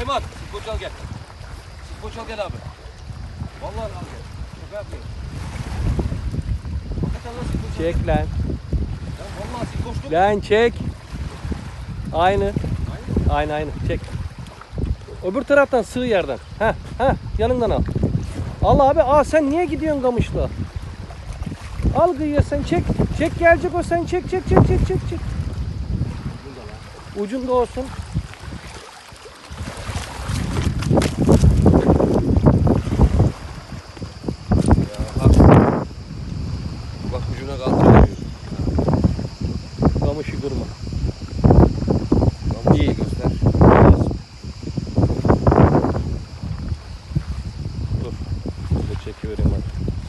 Süleyman, Sikoç al gel. Sikoç al gel abi. Vallahi al gel. Şaka yapıyorum. Hakikaten lan Sikoç al. Çek lan. Ya vallahi Sikoç'tu. Lan çek. Aynı. Aynı. Aynı. Çek. Öbür taraftan sığ yerden. Ha ha yanından al. Al abi. Aa sen niye gidiyorsun kamışla? Al kıyıya sen çek. Çek gelecek o sen çek çek çek çek çek çek. Ucunda olsun. çekivereyim artık.